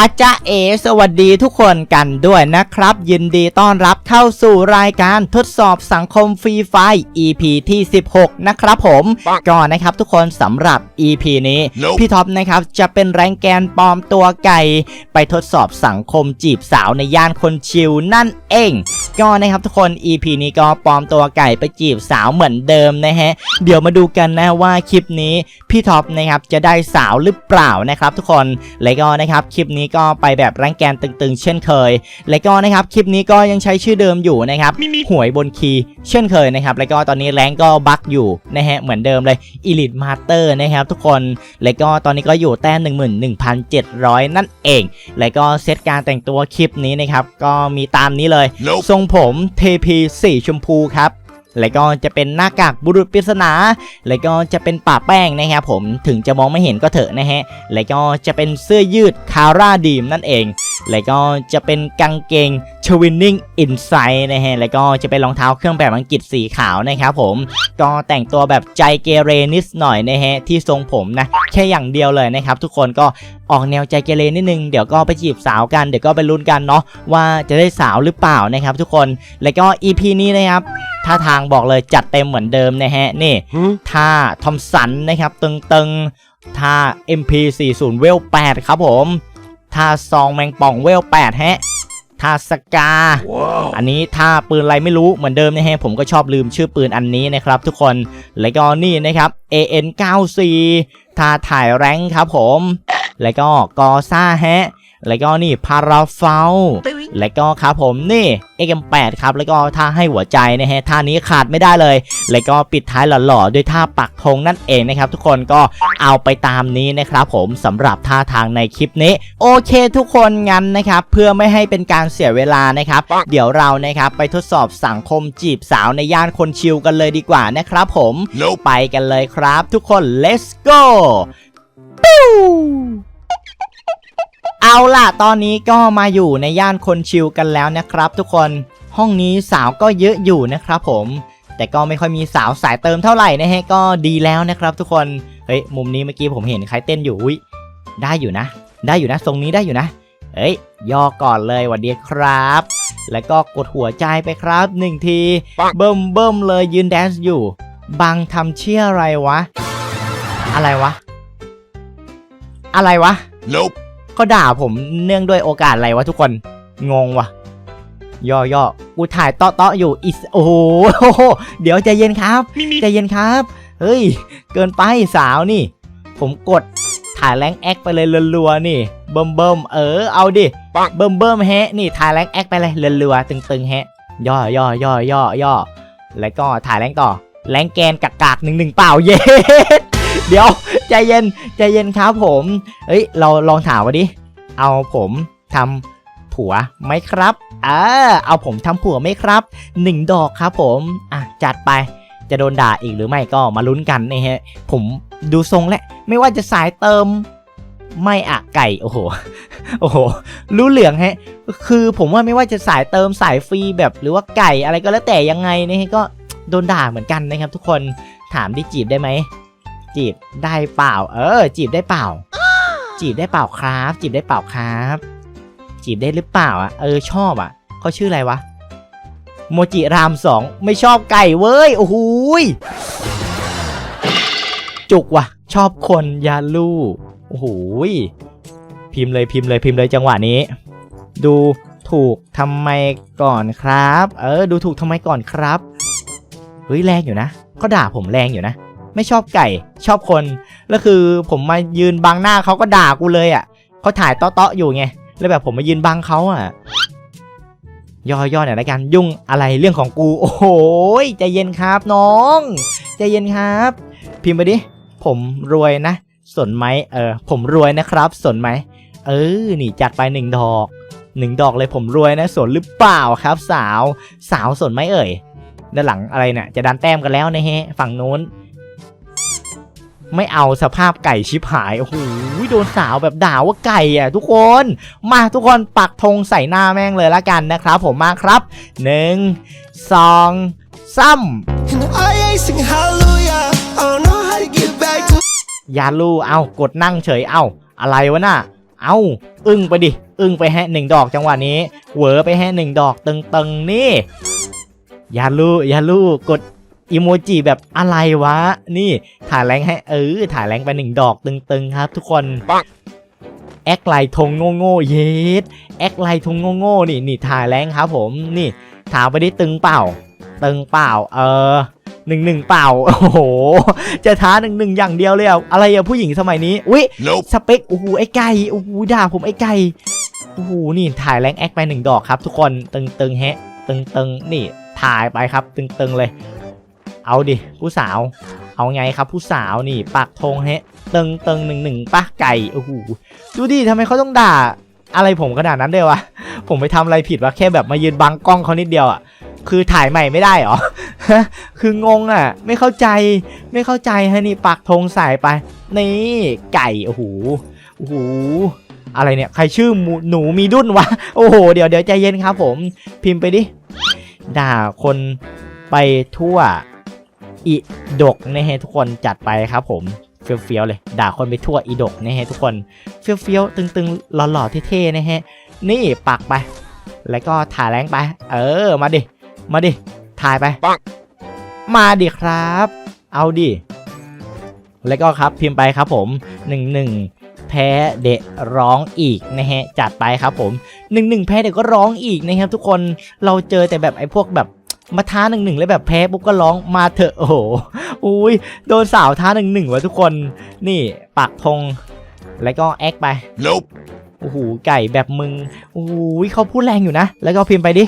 อาจารย์เอสวัสดีทุกคนกันด้วยนะครับ ยินดีต้อนรับเข้าสู่รายการทดสอบสังคมฟรีไฟล์ EP ที่ 16 นะครับผมก่อนนะครับทุกคนสำหรับ EP นี้ Nope พี่ท็อปนะครับจะเป็นแรงแกนปลอมตัวไก่ไปทดสอบสังคมจีบสาวในย่านคนชิวนั่นเองก็นะครับทุกคน EP นี้ก็ปลอมตัวไก่ไปจีบสาวเหมือนเดิมนะฮะ เดี๋ยวมาดูกันนะว่าคลิปนี้พี่ท็อปนะครับจะได้สาวหรือเปล่านะครับทุกคนและก็นะครับคลิปนี้ก็ไปแบบแรงแกนตึงๆ เช่นเคย และก็นะครับคลิปนี้ก็ยังใช้ชื่อเดิมอยู่นะครับหวยบนคีย์เช่นเคยนะครับแล้วก็ตอนนี้แรงก็บั๊กอยู่นะฮะเหมือนเดิมเลย Elite Master นะครับทุกคนและก็ตอนนี้ก็อยู่แต้ม11,700 นั่นเอง และก็เซตการแต่งตัวคลิปนี้นะครับก็มีตามนี้เลย Nope ทรงผมเทพีสีชมพูครับ แล้วก็จะเป็นหน้ากากบุรุษปริศนา แล้วก็จะเป็นป่าแป้งนะครับผมถึงจะมองไม่เห็นก็เถอะนะฮะ แล้วก็จะเป็นเสื้อยืดคาร่าดีมนั่นเอง แล้วก็จะเป็นกางเกงชวินนิ่งอินไซด์นะฮะ แล้วก็จะเป็นรองเท้าเครื่องแบบอังกฤษสีขาวนะครับผม ก็แต่งตัวแบบใจเกเรนิดหน่อยนะฮะ ที่ทรงผมนะ แค่อย่างเดียวเลยนะครับ ทุกคนก็ออกแนวใจเกเรนิดนึง เดี๋ยวก็ไปจีบสาวกัน เดี๋ยวก็ไปลุ้นกันเนาะว่าจะได้สาวหรือเปล่านะครับทุกคน แล้วก็ EP นี้นะครับท่าทางบอกเลยจัดเต็มเหมือนเดิมนะฮะ นี่ท่าทอมสันนะครับ ตึงๆท่า MP40 เวล 8 ครับผมท่าซองแมงป่องเวล 8 ฮะท่าสกา Wow. อันนี้ท่าปืนอะไรไม่รู้เหมือนเดิมนะฮะ ผมก็ชอบลืมชื่อปืนอันนี้นะครับทุกคน แล้วก็นี่นะครับ AN94 ท่าถ่ายแรงค์ครับผม แล้วก็กอซ่าฮะ แล้วก็นี่พาราเฟลแล้วก็ครับผมนี่ XM8 ครับแล้วก็ท่าให้หัวใจนะฮะท่านี้ขาดไม่ได้เลย แล้วก็ปิดท้ายหล่อๆด้วยท่าปักธงนั่นเองนะครับ ทุกคนก็เอาไปตามนี้นะครับผมสำหรับท่าทางในคลิปนี้ โอเค ทุกคนงั้นนะครับเพื่อไม่ให้เป็นการเสียเวลานะครับ เดี๋ยวเรานะครับไปทดสอบสังคมจีบสาวในย่านคนชิลกันเลยดีกว่านะครับผม Nope ไปกันเลยครับ ทุกคน let's go ปิ้ว เอาล่ะ ตอนนี้ก็มาอยู่ในย่านคนชิลกันแล้วนะครับ ทุกคน ห้องนี้สาวก็เยอะอยู่นะครับผม แต่ก็ไม่ค่อยมีสาวสายเติมเท่าไหร่นะฮะ ก็ดีแล้วนะครับทุกคน เฮ้ย มุมนี้เมื่อกี้ผมเห็นใครเต้นอยู่ อุ้ย ได้อยู่นะ ได้อยู่นะ ทรงนี้ได้อยู่นะเฮ้ย ย่อก่อนเลยวัดดีครับ แล้วก็กดหัวใจไปครับหนึ่งที เบิ่มเบิ่มเลยยืนแดนซ์อยู่ บังทำเชี่ยอะไรวะ อะไรวะ อะไรวะ Nope. เขาด่าผมเนื่องด้วยโอกาสอะไรวะทุกคน งงวะย่อย่อกูถ่ายเตาะเตาะอยู่อิสโอ้โหเดี๋ยวใจเย็นครับใจเย็นครับ เฮ้ย เกินไปสาวนี่ ผมกดถ่ายแรงแอคไปเลยรัวๆนี่ เบิ่มเบิ่มเออเอาดิปังเบิ่มเบิ่มแฮะนี่ถ่ายแรงแอคไปเลยรัวๆตึงๆแฮะ ย่อย่อย่อย่อย่อแล้วก็ถ่ายแรงต่อแรงแกนกากๆหนึ่งหนึ่งเปล่าเย็ด เดี๋ยวใจเย็นใจเย็นครับผมเอ้ยเราลองถามว่าดิเอาผมทำผัวไหมครับอ่าเอาผมทำผัวไหมครับหนึ่งดอกครับผมอะจัดไปจะโดนด่าอีกหรือไม่ก็มาลุ้นกันนะฮะ ผมดูทรงและ ไม่ว่าจะสายเติม ไม่อะไก่โอ้โหโอ้โหรู้เหลืองฮะ คือผมว่าไม่ว่าจะสายเติมสายฟรีแบบหรือว่าไก่อะไรก็แล้วแต่ยังไงนะฮะก็โดนด่าเหมือนกันนะครับทุกคนถามดิจีบได้ไหม จีบได้เปล่า เออ จีบได้เปล่า จีบได้เปล่าครับ จีบได้เปล่าครับ จีบได้หรือเปล่าอะเออชอบอะเขาชื่ออะไรวะโมจิรามสองไม่ชอบไก่เว้ยโอ้โหยจุกว่ะ ชอบคนยาลูโอ้โหยพิมพ์เลยพิมพ์เลยพิมพ์เลยจังหวะนี้ ดูถูกทำไมก่อนครับ เออ ดูถูกทำไมก่อนครับเฮ้ยแรงอยู่นะเขาด่าผมแรงอยู่นะ ไม่ชอบไก่ ชอบคน แล้วคือผมมายืนบังหน้าเขาก็ด่ากูเลยอะเขาถ่ายเตาะๆอยู่ไง แล้วแบบผมมายืนบังเขาอะ ย่อๆหน่อยละกัน ยุ่งอะไรเรื่องของกู โอ้โหยใจเย็นครับน้อง ใจเย็นครับ พิมพ์ไปดิ ผมรวยนะ สนไหมเออ ผมรวยนะครับ สนไหม เออ นี่จัดไปหนึ่งดอกหนึ่งดอกเลยผมรวยนะ สนหรือเปล่าครับ สาว สาวสนไหมเอ่ยด้านหลังอะไรเนี่ยจะดันแต้มกันแล้วนะฮะ ฝั่งนู้น ไม่เอาสภาพไก่ชิบหาย โอ้โหโดนสาวแบบด่าว่าไก่อะทุกคน มาทุกคนปักธงใส่หน้าแม่งเลยละกันนะครับ ผมมาครับหนึ่งสองซ้ And I ain't sing hallelujah. I don't know how to get back to ำยาลูเอากดนั่งเฉยเอาอะไรวะน่ะเอาอึ้งไปดิ อึ้งไปแฮะหนึ่งดอกจังหวะนี้ เหวอไปแฮะหนึ่งดอกตึงๆนี่อย่าลูอย่าลูกด อีโมจิแบบอะไรวะ นี่ถ่ายแรงให้เออถ่ายแรงไปหนึ่งดอกตึงๆครับ ทุกคนปังแอคไลทงโง่ๆเยสแอคไลทงโง่ๆนี่นี่ถ่ายแรงครับผมนี่ถามไปได้ตึงเปล่า ตึงเปล่า เออหนึ่งหนึ่งเปล่า โอ้โห จะท้าหนึ่งหนึ่งอย่างเดียวเลยอะอะไรอะผู้หญิงสมัยนี้ อุ้ย Nope. สเปค โอ้โห ไอ้ไก่ โอ้โห ด่าผมไอ้ไก่ โอ้โห นี่ถ่ายแรงแอคไปหนึ่งดอกครับทุกคน ตึงตึงๆแฮะ ตึงตึงๆนี่ ถ่ายไปครับ ตึงตึงๆเลย เอาดิ ผู้สาว เอาไงครับผู้สาวนี่ปักธงแฮะตึงตึงหนึ่งหนึ่งปะไก่โอ้โหดูดิทำไมเขาต้องด่าอะไรผมขนาดนั้นเลยวะผมไปทำอะไรผิดวะแค่แบบมายืนบังกล้องเขานิดเดียวอะคือถ่ายใหม่ไม่ได้หรอคืองงอะไม่เข้าใจไม่เข้าใจฮะนี่ปักธงใส่ไป นี่ไก่โอ้โหโอ้โหอะไรเนี่ยใครชื่อหมูหนูมีดุ้นวะโอ้โหเดี๋ยวเดี๋ยวใจเย็นครับผม พิมพ์ไปดิด่าคนไปทั่ว อีดกนะฮะทุกคนจัดไปครับผมเฟี้ยวๆเลย ด่าคนไปทั่วอีดกนะฮะทุกคนเฟี้ยวๆตึงๆหล่อๆเท่ๆนะฮะนี่ปักไป แล้วก็ถ่ายแรงไป เออมาดิมาดิถ่ายไปปังมาดิครับ เอาดิแล้วก็ครับพิมพ์ไปครับผมหนึ่งหนึ่งแพ้เดะร้องอีกนะฮะจัดไปครับผมหนึ่งหนึ่งแพ้เด็กก็ร้องอีกนะครับทุกคนเราเจอแต่แบบไอ้พวกแบบ มาท้าหนึ่งหนึ่งแล้วแบบแพ้ปุ๊บก็ร้องมาเถอะโอ้โหอุ้ยโดนสาวท้าหนึ่งหนึ่งวะทุกคนนี่ปักธงแล้วก็แอคไป Nope. โอ้โหไก่แบบมึงโอ้โหเขาพูดแรงอยู่นะ แล้วก็พิมพ์ไปดิ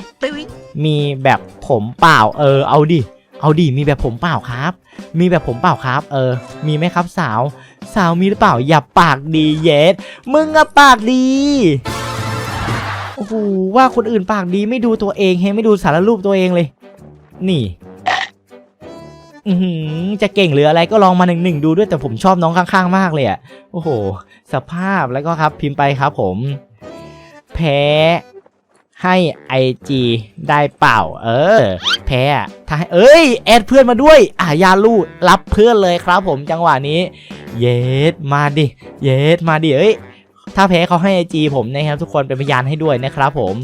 มีแบบผมเปล่า เออ เอาดิ เอาดิ มีแบบผมเปล่าครับ มีแบบผมเปล่าครับ เออ มีไหมครับสาว สาวมีหรือเปล่า อย่าปากดีเยสมึงอะปากดี โอ้โห ว่าคนอื่นปากดีไม่ดูตัวเองเฮไม่ดูสารรูปตัวเองเลย นี่อืจะเก่งหรืออะไรก็ลองมาหนึ่งหนึ่งดูด้วยแต่ผมชอบน้องข้างๆ มากเลยอะโอ้โห สภาพแล้วก็ครับพิมพ์ไปครับผม แพ้ให้ IG ได้เปล่า เออ แพ้ถ้าให้เอ้ย แอดเพื่อนมาด้วย อะยาลูรับเพื่อนเลยครับผมจังหวะนี้ เยสมาดิ เยสมาดิเอ้ย ถ้าแพ้เขาให้ IG ผมนะครับ ทุกคนเป็นพยานให้ด้วยนะครับผม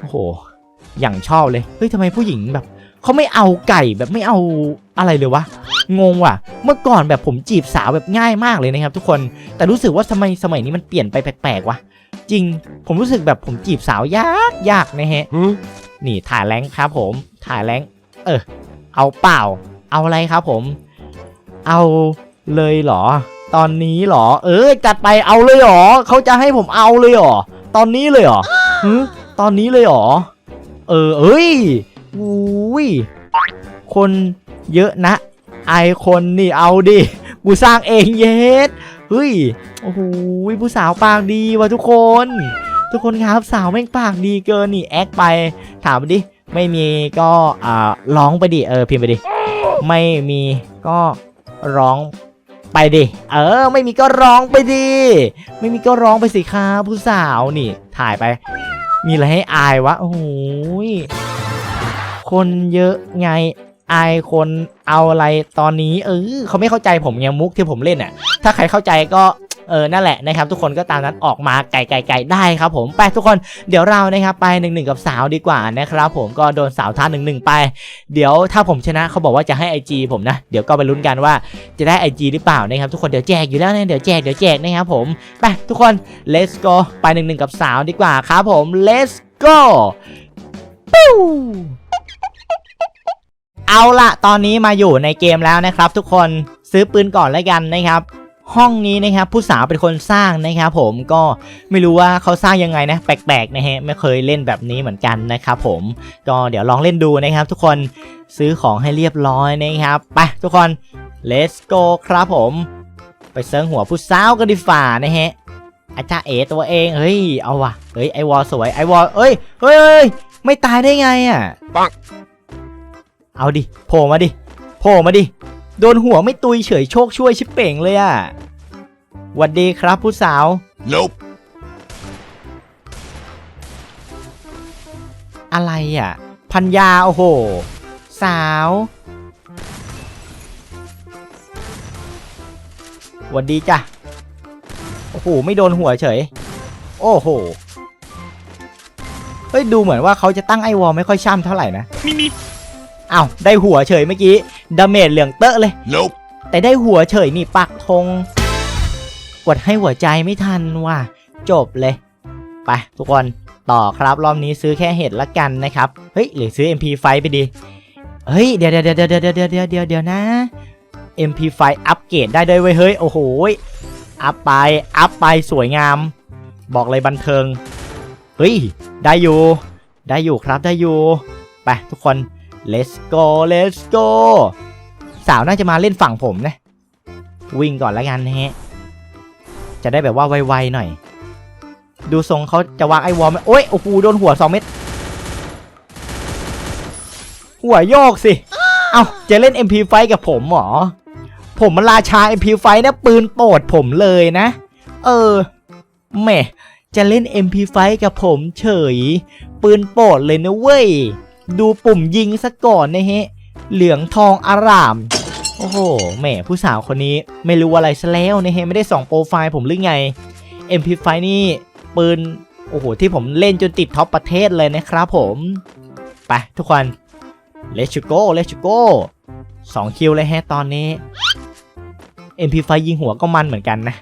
โอ้โห อย่างชอบเลย เฮ้ยทำไมผู้หญิงแบบ เขาไม่เอาไก่แบบไม่เอาอะไรเลยวะ งงว่ะ เมื่อก่อนแบบผมจีบสาวแบบง่ายมากเลยนะครับ ทุกคน แต่รู้สึกว่าทำไมสมัยนี้มันเปลี่ยนไปแปลกๆวะ จริง ผมรู้สึกแบบผมจีบสาวยากยากนะฮะ Huh? นี่ถ่ายแรงค์ครับผม ถ่ายแรงค์เออ เอาเปล่า เอาอะไรครับผม เอาเลยเหรอ ตอนนี้เหรอ เออ จัดไปเอาเลยเหรอ เขาจะให้ผมเอาเลยเหรอ ตอนนี้เลยเหรอฮึตอนนี้เลยเหรอ เออ เอ้ย อุ้ยคนเยอะนะ ไอคนนี่เอาดิ กูสร้างเองเยสเฮ้ย โอ้โหผู้สาวปากดีว่ะทุกคน ทุกคนครับสาวแม่งปากดีเกินนี่แอคไป ถามดิ ไม่มีก็อ่าร้องไปดิ เออพิมพ์ไปดิ ไม่มีก็ร้องไปดิ เออ ไม่มีก็ร้องไปดิ ไม่มีก็ร้องไปสิครับผู้สาวนี่ ถ่ายไป มีอะไรให้อายวะ โอ้ย คนเยอะไงอายคนเอาอะไรตอนนี้ เออเขาไม่เข้าใจผมไงมุกที่ผมเล่นอะ ถ้าใครเข้าใจก็เออ นั่นแหละนะครับ ทุกคนก็ตามนั้นออกมาไก่ไก่ไก่ได้ครับผมไปทุกคนเดี๋ยวเรานะครับไปหนึ่งหนึ่งกับสาวดีกว่านะครับผมก็โดนสาวท่าหนึ่งหนึ่งไป เดี๋ยวถ้าผมชนะเขาบอกว่าจะให้ IG ผมนะ เดี๋ยวก็ไปลุ้นกันว่าจะได้ IG หรือเปล่านะครับ ทุกคนเดี๋ยวแจกอยู่แล้วนะเดี๋ยวแจกเดี๋ยวแจกนะครับผมไปทุกคน let's go ไปหนึ่งหนึ่งกับสาวดีกว่าครับผม let's go ปิ้ว เอาละตอนนี้มาอยู่ในเกมแล้วนะครับ ทุกคนซื้อปืนก่อนแล้วกันนะครับห้องนี้นะครับผู้สาวเป็นคนสร้างนะครับผมก็ไม่รู้ว่าเขาสร้างยังไงนะแปลกๆนะฮะไม่เคยเล่นแบบนี้เหมือนกันนะครับผมก็เดี๋ยวลองเล่นดูนะครับ ทุกคนซื้อของให้เรียบร้อยนะครับไปทุกคน let's go ครับผม ไปเซิร์งหัวผู้สาวกันดีฝ่านะฮะอาจารย์เอตัวเองเฮ้ยเอาว่ะเฮ้ยไอวอลสวยไอวอลเอ้ยเฮ้ยเฮ้ยไม่ตายได้ไงอะ เอาดิโผล่มาดิโผล่มาดิ โดนหัวไม่ตุยเฉยโชคช่วยชิบเป่งเลยอะหวัดดีครับผู้สาว Nope. อะไรอะ พันยา โอ้โห สาวหวัดดีจ้ะ โอ้โห ไม่โดนหัวเฉย โอ้โห เฮ้ย ดูเหมือนว่าเขาจะตั้งไอวอลไม่ค่อยช่ำเท่าไหร่นะ อ้าวได้หัวเฉยเมื่อกี้ดาเมจเหลืองเตอะเลย Nope. แต่ได้หัวเฉยนี่ปักธงกดให้หัวใจไม่ทันว่ะจบเลย ไปทุกคนต่อครับรอบนี้ซื้อแค่เห็ดละกันนะครับ เฮ้ย หรือซื้อ MP5 ไปดี เฮ้ย เดี๋ยวเดี๋ยวเดี๋ยวเดี๋ยวเดี๋ยวเดี๋ยวเดี๋ยวเดี๋ยวนะ MP5 อัปเกรดได้ด้วยเว้ยเฮ้ย โอ้โหยอัพไป อัพไปสวยงาม บอกเลยบันเทิง เฮ้ย ได้อยู่ ได้อยู่ครับได้อยู่ ไปทุกคน let's go let's go สาวน่าจะมาเล่นฝั่งผมนะ วิ่งก่อนล้วกันนะฮะ จะได้แบบว่าไวๆหน่อย ดูทรงเขาจะวางไอวอลไหมโอ้ยโอ้โหโดนหัวสองเม็ด หัวโยกสิ เอ้าจะเล่น MP5 กับผมเหรอ ผมมันราชา MP5 นะปืนโปรดผมเลยนะ เออแหม่จะเล่น MP5 กับผมเฉย ปืนโปรดเลยนะเว้ย ดูปุ่มยิงซะก่อนนะฮะ เหลืองทองอาราม โอ้โห แหม่ผู้สาวคนนี้ไม่รู้อะไรซะแล้วนะฮะ ไม่ได้ส่องโปรไฟล์ผมหรือไง MP5 นี่ปืน โอ้โห ที่ผมเล่นจนติดท็อปประเทศเลยนะครับผม ไปทุกคน let's go let's go สองคิวเลยฮะตอนนี้ MP5 ยิงหัวก็มันเหมือนกันนะ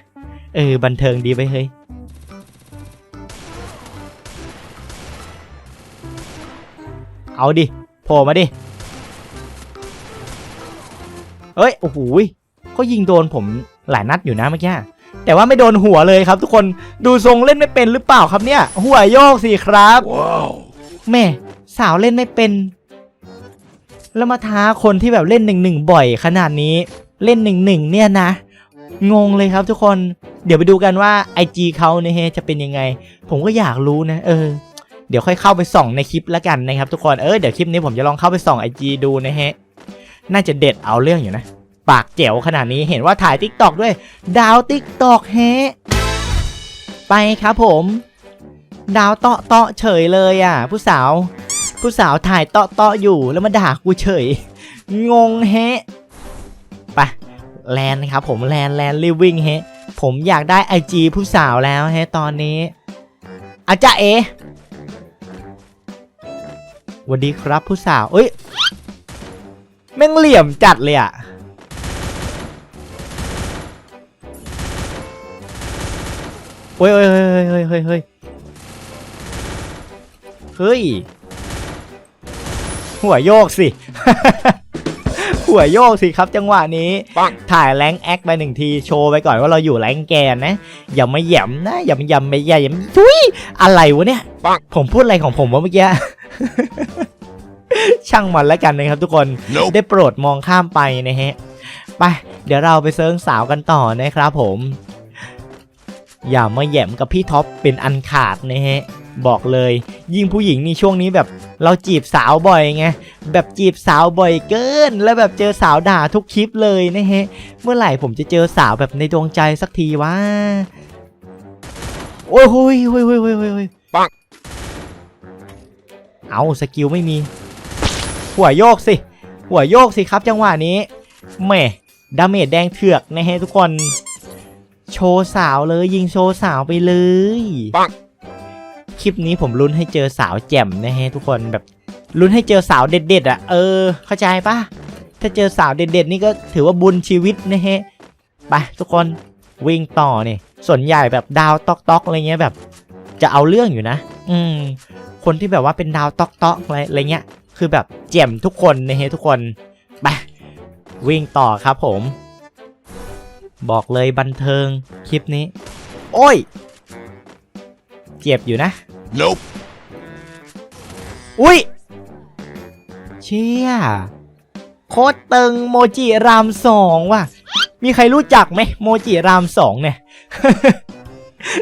เออ บันเทิงดีไปเฮ้ย เอาดิโผล่มาดิเอ้ยโอ้โหยเขายิงโดนผมหลายนัดอยู่นะเมื่อกี้แต่ว่าไม่โดนหัวเลยครับ ทุกคนดูทรงเล่นไม่เป็นหรือเปล่าครับเนี่ย หัวโยกสิครับ Wow. แม่สาวเล่นไม่เป็น แล้วมาท้าคนที่แบบเล่นหนึ่งหนึ่งบ่อยขนาดนี้เล่นหนึ่งหนึ่งเนี่ยนะ งงเลยครับทุกคนเดี๋ยวไปดูกันว่า IG เขาเนี่ยฮะจะเป็นยังไง ผมก็อยากรู้นะ เออ เดี๋ยวค่อยเข้าไปส่องในคลิปแล้วกันนะครับทุกคนเออเดี๋ยวคลิปนี้ผมจะลองเข้าไปส่อง IG ดูนะฮะน่าจะเด็ดเอาเรื่องอยู่นะ ปากเจ๋วขนาดนี้เห็นว่าถ่าย t ิ k t o k ด้วย ดาว t ิ k t o k แฮะไปครับผม ดาวเตาะเตาะเฉยเลยอะ ผู้สาว ผู้สาวถ่ายเตาะเตาะอยู่แล้วมาด่ากูเฉย งงแฮะไปแลนครับผมแลนแลนรีวิ่งเฮะผมอยากได้ไอจีผู้สาวแล้วเฮะตอนนี้อาจาเอ วัสดีครับผู้สาว เอ้ย แม่งเหลี่ยมจัดเลยอะเฮ้ยเฮ้ยเฮ้ยเฮ้ยเฮ้ยเฮ้ยเฮ้ย หัวโยกสิ หัวโยกสิครับจังหวะนี้ปังถ่ายแรงแอคไปหนึ่งทีโชว์ไปก่อนว่าเราอยู่แรงแกนนะ อย่ามาแหย่มนะ อย่ามาย่ำไม่อย่าอย่าทุยอะไรวะเนี่ยปังผมพูดอะไรของผมวะเมื่อกี้ ช่างมันแล้วกันนะครับทุกคน Nope. ได้โปรดมองข้ามไปนะฮะ ไป เดี๋ยวเราไปเซิร์งสาวกันต่อนะครับผม อย่ามาแหย่มกับพี่ท็อปเป็นอันขาดนะฮะ บอกเลย ยิ่งผู้หญิงนี่ช่วงนี้แบบเราจีบสาวบ่อยไง แบบจีบสาวบ่อยเกิน แล้วแบบเจอสาวด่าทุกคลิปเลยนะฮะ เมื่อไหร่ผมจะเจอสาวแบบในดวงใจสักทีวะ โอ้ยโอ้ยโอ้ยโอ้ยโอ้ยโอ้ยปังเอาสกิลไม่มี หัวโยกสิ หัวโยกสิครับจังหวะนี้แหม่ดาเมจแดงเถือกนะฮะทุกคน โชว์สาวเลยยิงโชว์สาวไปเลยปังคลิปนี้ผมลุ้นให้เจอสาวแจ่มนะฮะทุกคนแบบลุ้นให้เจอสาวเด็ดๆอะเออ เข้าใจปะถ้าเจอสาวเด็ดๆนี่ก็ถือว่าบุญชีวิตนะฮะไปทุกคนวิ่งต่อนี่ส่วนใหญ่แบบดาวตอกตอกๆอะไรเงี้ยแบบ จะเอาเรื่องอยู่นะ อืม คนที่แบบว่าเป็นดาวตอกตอกๆอะไรอะไรเงี้ย คือแบบแจ่มทุกคนนะฮะทุกคนไปวิ่งต่อครับผม บอกเลยบันเทิงคลิปนี้ โอ้ย เจ็บอยู่นะ Nope. อุ้ย เชี่ยโคตรตึงโมจิรามสองว่ะ มีใครรู้จักไหมโมจิรามสองเนี่ย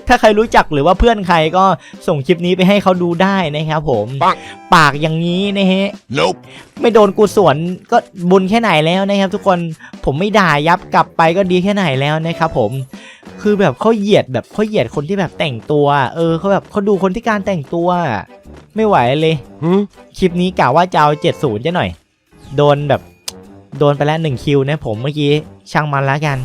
ถ้าใครรู้จักหรือว่าเพื่อนใครก็ส่งคลิปนี้ไปให้เขาดูได้นะครับผมปังปากอย่างนี้นะฮะ Nope. ไม่โดนกูสวนก็บุญแค่ไหนแล้วนะครับ ทุกคนผมไม่ด่ายับกลับไปก็ดีแค่ไหนแล้วนะครับผมคือแบบเขาเหยียดแบบเขาเหยียดคนที่แบบแต่งตัว เออเขาแบบเขาดูคนที่การแต่งตัว ไม่ไหวเลย Hmm? คลิปนี้กะว่าจะเอา70จะหน่อย โดนแบบโดนไปแล้วหนึ่งคิวนะผมเมื่อกี้ช่างมันแล้วกัน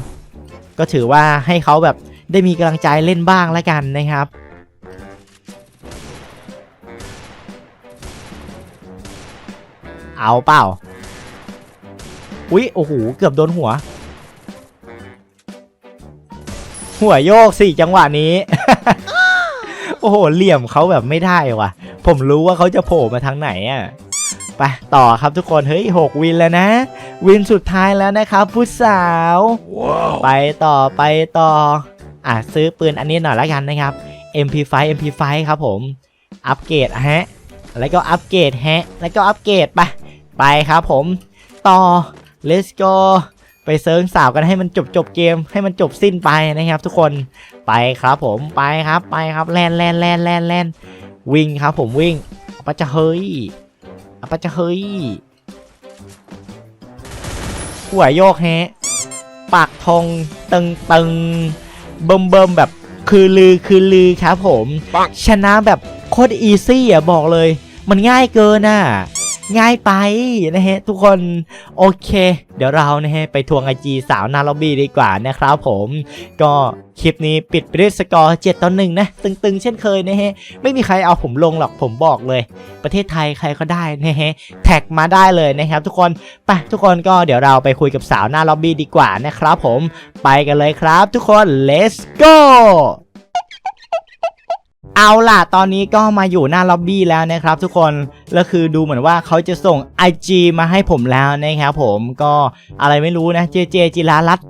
ก็ถือว่าให้เขาแบบ ได้มีกำลังใจเล่นบ้างแล้วกันนะครับเอาเปล่า อุ๊ย โอ้โห เกือบโดนหัว หัวโยกสี่จังหวะนี้ โอ้โห เหลี่ยมเขาแบบไม่ได้ว่ะ ผมรู้ว่าเขาจะโผล่มาทางไหนอะไปต่อครับทุกคน เฮ้ยหกวินแล้วนะ วินสุดท้ายแล้วนะครับผู้สาว wow. ไปต่อไปต่อ อะซื้อปืนอันนี้หน่อยละกันนะครับ MP5 MP5 ครับผม อัปเกรดฮะ แล้วก็อัปเกรดฮะ แล้วก็อัปเกรดไป ไปครับผม ต่อ let's go ไปเซิร์งสาวกันให้มันจบจบเกม ให้มันจบสิ้นไปนะครับ ทุกคน ไปครับผม ไปครับ ไปครับ แลนแลนแลนแลนแลนวิ่งครับผมวิ่งอัปะจะเฮ้ยอัปะจะเฮ้ยหัวโยกแฮะปากทองตึงตึง เบิ่มเบิ่มแบบคือลือคือลือครับผม ชนะแบบโคตรอีซี่อะบอกเลย มันง่ายเกินอะ ง่ายไปนะฮะทุกคนโอเค เดี๋ยวเรานะฮะไปทวงไอจีสาวหนาล็อบบี้ดีกว่านะครับผมก็คลิปนี้ปิดไปด้วยสกอร์7ต่อ1นะ ตึงๆ เช่นเคยนะฮะ ไม่มีใครเอาผมลงหรอกผมบอกเลย ประเทศไทยใครก็ได้นะฮะ แท็กมาได้เลยนะครับทุกคนไปทุกคนก็เดี๋ยวเราไปคุยกับสาวหน้าล็อบบี้ดีกว่านะครับผมไปกันเลยครับทุกคน let's go เอาล่ะ ตอนนี้ก็มาอยู่หน้าล็อบบี้แล้วนะครับทุกคน แล้วคือดูเหมือนว่าเขาจะส่ง IG มาให้ผมแล้วนะครับผม ก็อะไรไม่รู้นะเจเจจิรารัตน์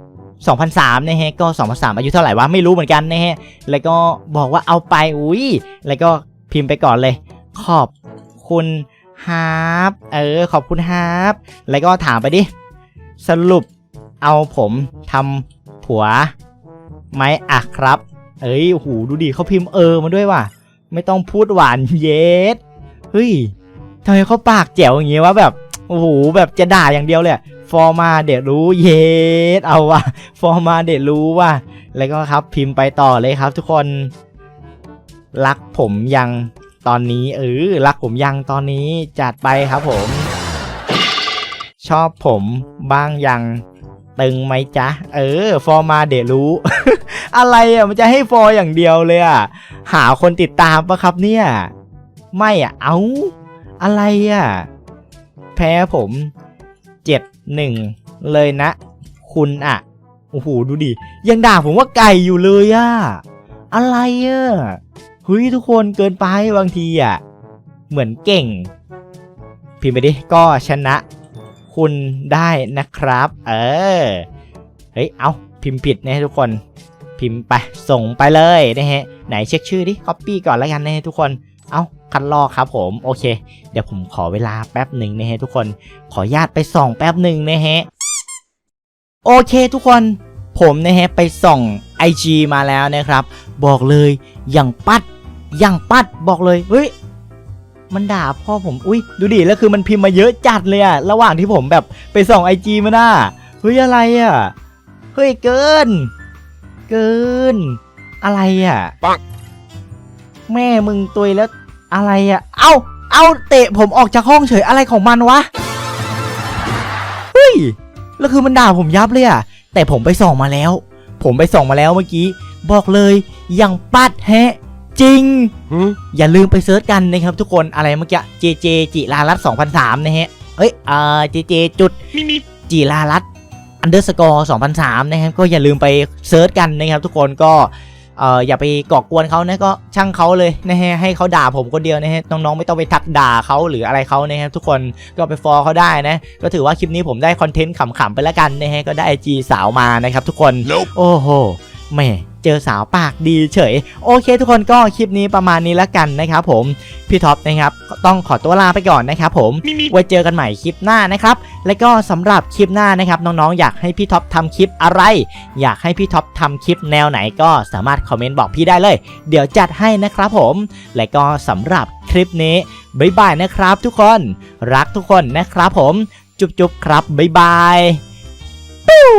2003นะฮะ ก็ 2003 อายุเท่าไหร่วะ ไม่รู้เหมือนกันนะฮะ แล้วก็บอกว่าเอาไป อุ้ย แล้วก็พิมพ์ไปก่อนเลย ขอบคุณฮาร์ปเออ ขอบคุณฮาร์ปแล้วก็ถามไปดิ สรุปเอาผมทำผัวไหมอะครับ เอ้ยโอ้โหดูดิเขาพิมพ์เออมาด้วยว่ะ ไม่ต้องพูดหวานเย็ดเฮ้ยทำไมเขาปากแจ๋วอย่างเงี้ยวะแบบโอ้โหแบบจะด่าอย่างเดียวเลยฟอร์มาเดี๋ยวรู้เย็ดเอาว่ะฟอร์มาเดี๋ยวรู้ว่ะแล้วก็ครับพิมพ์ไปต่อเลยครับ ทุกคน รักผมยังตอนนี้เออรักผมยังตอนนี้จัดไปครับผม ชอบผมบ้างยัง ตึงไหมจ๊ะ เออ ฟอร์มาเดี๋ยวรู้ อะไรอะ มันจะให้ฟอร์อย่างเดียวเลยอะ หาคนติดตามปะครับเนี่ย ไม่อะ เอาอะไรอะ แพ้ผมเจ็ดหนึ่งเลยนะ คุณอะ โอ้โห ดูดิ ยังด่าผมว่าไก่อยู่เลยอะ อะไรอะเฮ้ยทุกคนเกินไปบางทีอะ เหมือนเก่ง พิมพ์ไปดิ ก็ชนะ คุณได้นะครับ เออ เฮ้ย เอาพิมพ์ผิดนะทุกคน พิมพ์ไปส่งไปเลยนะฮะ ไหนเช็คชื่อดิ copy ก่อนแล้วกันนะฮะทุกคน เอาคัดลอกครับผมโอเค เดี๋ยวผมขอเวลาแป๊บหนึ่งนะฮะทุกคน ขออนุญาตไปส่องแป๊บหนึ่งนะฮะ โอเคทุกคนผมนะฮะไปส่อง IG มาแล้วนะครับ บอกเลยอย่างปัดอย่างปัดบอกเลยเฮ้ย มันด่าพ่อผมอุ้ยดูดิแล้วคือมันพิมพ์มาเยอะจัดเลยอะระหว่างที่ผมแบบไปส่องไอจีมาน่ะเฮ้ยอะไรอะเฮ้ยเกิน เกิน อะไรอะปังแม่มึงตุยแล้วอะไรอะเอ้าเอาเตะผมออกจากห้องเฉยอะไรของมันวะเฮ้ยแล้วคือมันด่าผมยับเลยอะแต่ผมไปส่องมาแล้ว ผมไปส่องมาแล้วเมื่อกี้ บอกเลยอย่างปัดแฮะ จริง อย่าลืมไปเซิร์ชกันนะครับทุกคนอะไรเมื่อกี้เจเจจิรารัตน์2003 นะฮะ เอ้ยอ่าเจเจจุดมีมีจิรารัตอันเดอร์สกอร์2003 นะครับ ก็อย่าลืมไปเซิร์ชกันนะครับทุกคนก็เอ่ออย่าไปก่อกวนเขานะก็ช่างเขาเลยนะฮะให้เขาด่าผมคนเดียวนะฮะน้องๆไม่ต้องไปทักด่าเขาหรืออะไรเขานะครับทุกคนก็ไปฟอลเขาได้นะก็ถือว่าคลิปนี้ผมได้คอนเทนต์ขำๆไปแล้วกันนะฮะก็ได้จีสาวมานะครับทุกคน Nope โอ้โหแหม่ เจอสาวปากดีเฉย โอเค ทุกคนก็คลิปนี้ประมาณนี้แล้วกันนะครับผมพี่ท็อปนะครับต้องขอตัวลาไปก่อนนะครับผมมีมีไว้เจอกันใหม่คลิปหน้านะครับและก็สำหรับคลิปหน้านะครับน้องๆอยากให้พี่ท็อปทำคลิปอะไร อยากให้พี่ท็อปทำคลิปแนวไหนก็สามารถคอมเมนต์บอกพี่ได้เลย เดี๋ยวจัดให้นะครับผม และก็สำหรับคลิปนี้บ๊ายบายนะครับทุกคนรักทุกคนนะครับผม จุ๊บๆครับบ๊ายบายปิ้ว